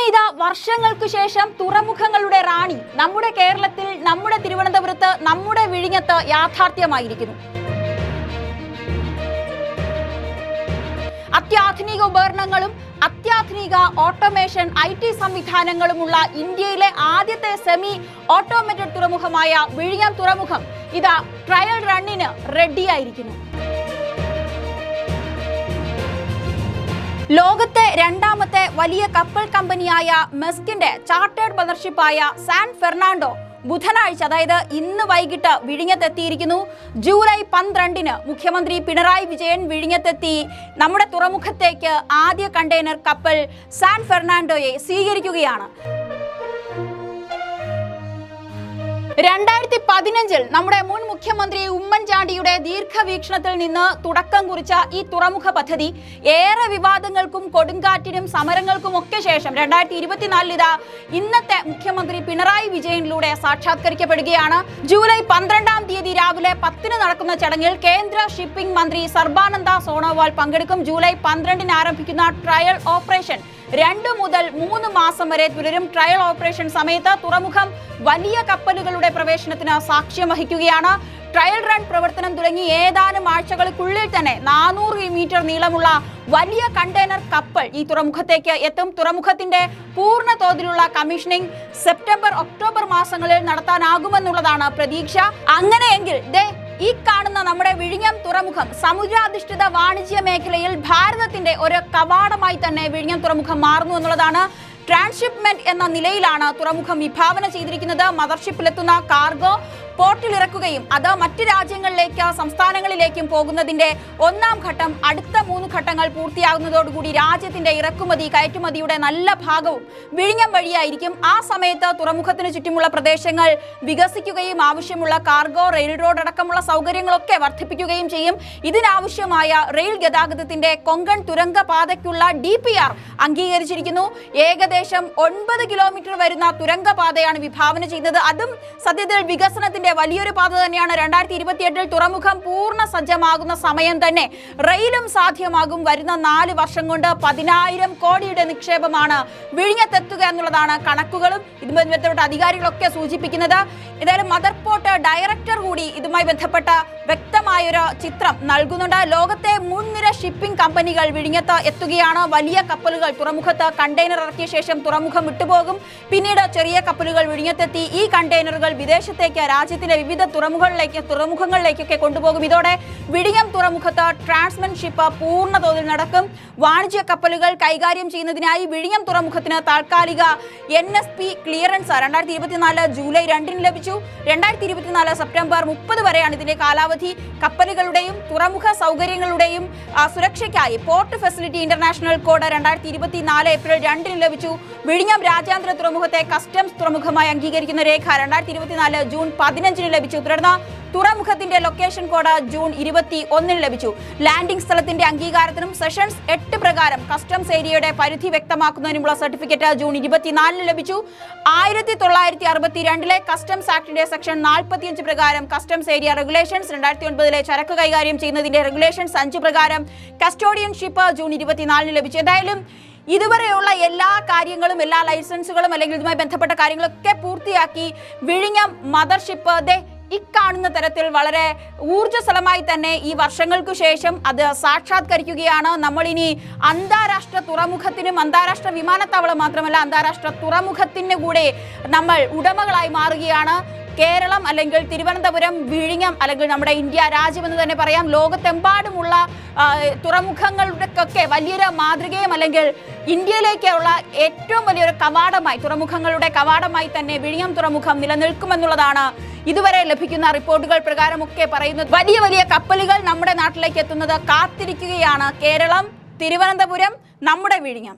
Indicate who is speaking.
Speaker 1: അങ്ങനെ ഇതാ വർഷങ്ങൾക്ക് ശേഷം തുറമുഖങ്ങളുടെ റാണി നമ്മുടെ കേരളത്തിൽ നമ്മുടെ തിരുവനന്തപുരത്ത് നമ്മുടെ വിഴിഞ്ഞത്ത് യാഥാർത്ഥ്യമായിരിക്കുന്നു. അത്യാധുനിക ഉപകരണങ്ങളും അത്യാധുനിക ഓട്ടോമേഷൻ ഐ ടി സംവിധാനങ്ങളുമുള്ള ഇന്ത്യയിലെ ആദ്യത്തെ സെമി ഓട്ടോമേറ്റഡ് തുറമുഖമായ വിഴിഞ്ഞം തുറമുഖം ഇതാ ട്രയൽ റണ്ണിന് റെഡിയായിരിക്കുന്നു ലോകത്തെ രണ്ടാമത്തെ വലിയ കപ്പൽ കമ്പനിയായ മെസ്കിന്റെ ചാർട്ടേഡ് പദർഷിപ്പായ സാൻ ഫെർണാണ്ടോ ബുധനാഴ്ച അതായത് ഇന്ന് വൈകിട്ട് വിഴിഞ്ഞത്തെത്തിയിരിക്കുന്നു. ജൂലൈ പന്ത്രണ്ടിന് മുഖ്യമന്ത്രി പിണറായി വിജയൻ വിഴിഞ്ഞത്തെത്തി. നമ്മുടെ തുറമുഖത്തേക്ക് ആദ്യ കണ്ടെയ്നർ കപ്പൽ സാൻ ഫെർണാണ്ടോയെ സ്വീകരിക്കുകയാണ്. രണ്ടായിരത്തി പതിനഞ്ചിൽ നമ്മുടെ മുൻ മുഖ്യമന്ത്രി ഉമ്മൻചാണ്ടിയുടെ ദീർഘവീക്ഷണത്തിൽ നിന്ന് തുടക്കം കുറിച്ച ഈ തുറമുഖ പദ്ധതി ഏറെ വിവാദങ്ങൾക്കും കൊടുങ്കാറ്റിനും സമരങ്ങൾക്കും ഒക്കെ ശേഷം രണ്ടായിരത്തി ഇരുപത്തിനാലിൽ ഇതാ ഇന്നത്തെ മുഖ്യമന്ത്രി പിണറായി വിജയനിലൂടെ സാക്ഷാത്കരിക്കപ്പെടുകയാണ്. ജൂലൈ പന്ത്രണ്ടാം തീയതി രാവിലെ പത്തിന് നടക്കുന്ന ചടങ്ങിൽ കേന്ദ്ര ഷിപ്പിംഗ് മന്ത്രി സർബാനന്ദ സോണോവാൾ പങ്കെടുക്കും. ജൂലൈ പന്ത്രണ്ടിന് ആരംഭിക്കുന്ന ട്രയൽ ഓപ്പറേഷൻ രണ്ട് മുതൽ മൂന്ന് മാസം വരെ തുടരും ട്രയൽ ഓപ്പറേഷൻ സമയത്ത് തുറമുഖം വലിയ കപ്പലുകളുടെ പ്രവേശനത്തിന് സാക്ഷ്യം വഹിക്കുകയാണ്. ട്രയൽ റൺ പ്രവർത്തനം തുടങ്ങി ഏതാനും ആഴ്ചകൾക്കുള്ളിൽ തന്നെ നാനൂറ് മീറ്റർ നീളമുള്ള വലിയ കണ്ടെയ്നർ കപ്പൽ ഈ തുറമുഖത്തേക്ക് എത്തും. തുറമുഖത്തിന്റെ പൂർണ തോതിലുള്ള കമ്മീഷനിങ് സെപ്റ്റംബർ ഒക്ടോബർ മാസങ്ങളിൽ നടത്താനാകുമെന്നുള്ളതാണ് പ്രതീക്ഷ. അങ്ങനെയെങ്കിൽ ഈ കാണുന്ന നമ്മുടെ വിഴിഞ്ഞം തുറമുഖം സമുദ്രാധിഷ്ഠിത വാണിജ്യ മേഖലയിൽ ഭാരതത്തിന്റെ ഒരു കവാടമായി തന്നെ വിഴിഞ്ഞം തുറമുഖം മാറുന്നു എന്നുള്ളതാണ് ട്രാൻസ്ഷിപ്മെന്റ് എന്ന നിലയിലാണ് തുറമുഖം വിഭാവന ചെയ്തിരിക്കുന്നത്. മദർഷിപ്പിലെത്തുന്ന കാർഗോ പോർട്ടിൽ ഇറക്കുകയും അത് മറ്റ് രാജ്യങ്ങളിലേക്ക് സംസ്ഥാനങ്ങളിലേക്കും പോകുന്നതിന്റെ ഒന്നാം ഘട്ടം അടുത്ത മൂന്ന് ഘട്ടങ്ങൾ പൂർത്തിയാകുന്നതോടുകൂടി രാജ്യത്തിന്റെ ഇറക്കുമതി കയറ്റുമതിയുടെ നല്ല ഭാഗവും വിഴിഞ്ഞം വഴിയായിരിക്കും. ആ സമയത്ത് തുറമുഖത്തിന് ചുറ്റുമുള്ള പ്രദേശങ്ങൾ വികസിക്കുകയും ആവശ്യമുള്ള കാർഗോ റെയിൽ റോഡ് അടക്കമുള്ള സൗകര്യങ്ങളൊക്കെ വർദ്ധിപ്പിക്കുകയും ചെയ്യും. ഇതിനാവശ്യമായ റെയിൽ ഗതാഗതത്തിന്റെ കൊങ്കൺ തുരങ്ക പാതയ്ക്കുള്ള ഡി പി ആർ അംഗീകരിച്ചിരിക്കുന്നു. ഏകദേശം ഒൻപത് കിലോമീറ്റർ വരുന്ന തുരങ്ക പാതയാണ് വിഭാവന ചെയ്തത്. അതും സത്യത്തിൽ വികസനത്തിന്റെ വലിയൊരു പാത തന്നെയാണ് രണ്ടായിരത്തി ഇരുപത്തിയെട്ടിൽ തുറമുഖം പൂർണ സജ്ജമാകുന്ന സമയം തന്നെ. റെയിലും സാധ്യമാകും വരുന്ന നാല് വർഷം കൊണ്ട് പതിനായിരം കോടിയുടെ നിക്ഷേപമാണ് വിഴിഞ്ഞത്തെത്തുക എന്നുള്ളതാണ് കണക്കുകളും ഇതുമായി ബന്ധപ്പെട്ട അധികാരികളൊക്കെ സൂചിപ്പിക്കുന്നത്. ഏതായാലും മദർ പോർട്ട് ഡയറക്ടർ കൂടി ഇതുമായി ബന്ധപ്പെട്ട വ്യക്തമായൊരു ചിത്രം നൽകുന്നുണ്ട്. ലോകത്തെ മുൻനിര ഷിപ്പിംഗ് കമ്പനികൾ വിഴിഞ്ഞത്ത് എത്തുകയാണ്. വലിയ കപ്പലുകൾ തുറമുഖത്ത് കണ്ടെയ്നർ ഇറക്കിയ ശേഷം തുറമുഖം വിട്ടുപോകും. പിന്നീട് ചെറിയ കപ്പലുകൾ വിഴിഞ്ഞത്തെത്തി. ഈ കണ്ടെയ്നറുകൾ വിദേശത്തേക്ക് രാജ്യത്തിലെ വിവിധ തുറമുഖങ്ങളിലേക്ക് തുറമുഖങ്ങളിലേക്കൊക്കെ കൊണ്ടുപോകും. ഇതോടെ വിഴിഞ്ഞം തുറമുഖത്ത് ട്രാൻസ്മെൻഷിപ്പ് പൂർണ തോതിൽ നടക്കും. വാണിജ്യ കപ്പലുകൾ കൈകാര്യം ചെയ്യുന്നതിനായി വിഴിഞ്ഞം തുറമുഖത്തിന് താൽക്കാലിക എൻ എസ് പി ക്ലിയറൻസ് രണ്ടായിരത്തി ഇരുപത്തിനാല് ജൂലൈ രണ്ടിന് ലഭിച്ചു. രണ്ടായിരത്തി ഇരുപത്തിനാല് സെപ്റ്റംബർ മുപ്പത് വരെയാണ് ഇതിന്റെ കാലാവധി. കപ്പലുകളുടെയും തുറമുഖ സൗകര്യങ്ങളുടെയും സുരക്ഷയ്ക്കായി പോർട്ട് ഫെസിലിറ്റി ഇന്റർനാഷണൽ കോഡ് രണ്ടായിരത്തി ഇരുപത്തിനാല് ഏപ്രിൽ രണ്ടിന് ലഭിച്ചു. വിഴിഞ്ഞം രാജ്യാന്തര തുറമുഖത്തെ കസ്റ്റംസ് തുറമുഖമായി അംഗീകരിക്കുന്ന രേഖ രണ്ടായിരത്തി ഇരുപത്തിനാല് ജൂൺ പതിനഞ്ചിന് ലഭിച്ചു. തുടർന്ന് തുറമുഖത്തിന്റെ ലൊക്കേഷൻ കോഡ് ജൂൺ ഇരുപത്തി ഒന്നിന് ലഭിച്ചു. ലാൻഡിംഗ് സ്ഥലത്തിന്റെ അംഗീകാരത്തിനും സെഷൻസ് എട്ട് പ്രകാരം കസ്റ്റംസ് ഏരിയയുടെ പരിധി വ്യക്തമാക്കുന്നതിനുമുള്ള സർട്ടിഫിക്കറ്റ് ജൂൺ ഇരുപത്തിനാലിന് ലഭിച്ചു. ആയിരത്തി തൊള്ളായിരത്തി അറുപത്തി രണ്ടിലെ കസ്റ്റംസ് ആക്ടിന്റെ സെക്ഷൻ നാൽപ്പത്തിയഞ്ച് പ്രകാരം കസ്റ്റംസ് ഏരിയ റെഗുലേഷൻസ് രണ്ടായിരത്തി ഒൻപതിലെ ചരക്ക് കൈകാര്യം ചെയ്യുന്നതിന്റെ റെഗുലേഷൻസ് അഞ്ച് പ്രകാരം കസ്റ്റോഡിയൻഷിപ്പ് ജൂൺ ഇരുപത്തിനാലിന് ലഭിച്ചു. എന്തായാലും ഇതുവരെയുള്ള എല്ലാ കാര്യങ്ങളും എല്ലാ ലൈസൻസുകളും അല്ലെങ്കിൽ ഇതുമായി ബന്ധപ്പെട്ട കാര്യങ്ങളൊക്കെ പൂർത്തിയാക്കി വിഴിഞ്ഞം മദർഷിപ്പ് ദേ ഇക്കാണുന്ന തരത്തിൽ വളരെ ഊർജസ്വലമായി തന്നെ ഈ വർഷങ്ങൾക്കു ശേഷം അത് സാക്ഷാത്കരിക്കുകയാണ്. നമ്മളിനി അന്താരാഷ്ട്ര തുറമുഖത്തിനും അന്താരാഷ്ട്ര വിമാനത്താവളം മാത്രമല്ല അന്താരാഷ്ട്ര തുറമുഖത്തിന് കൂടെ നമ്മൾ ഉടമകളായി മാറുകയാണ്. കേരളം അല്ലെങ്കിൽ തിരുവനന്തപുരം വിഴിഞ്ഞം അല്ലെങ്കിൽ നമ്മുടെ ഇന്ത്യ രാജ്യം എന്ന് തന്നെ പറയാം. ലോകത്തെമ്പാടുമുള്ള തുറമുഖങ്ങളുടെയൊക്കെ വലിയൊരു മാതൃകയും അല്ലെങ്കിൽ ഇന്ത്യയിലേക്കുള്ള ഏറ്റവും വലിയൊരു കവാടമായി തുറമുഖങ്ങളുടെ കവാടമായി തന്നെ വിഴിഞ്ഞം തുറമുഖം നിലനിൽക്കുമെന്നുള്ളതാണ് ഇതുവരെ ലഭിക്കുന്ന റിപ്പോർട്ടുകൾ പ്രകാരമൊക്കെ പറയുന്നത്. വലിയ വലിയ കപ്പലുകൾ നമ്മുടെ നാട്ടിലേക്ക് എത്തുന്നത് കാത്തിരിക്കുകയാണ് കേരളം തിരുവനന്തപുരം നമ്മുടെ വിഴിഞ്ഞം.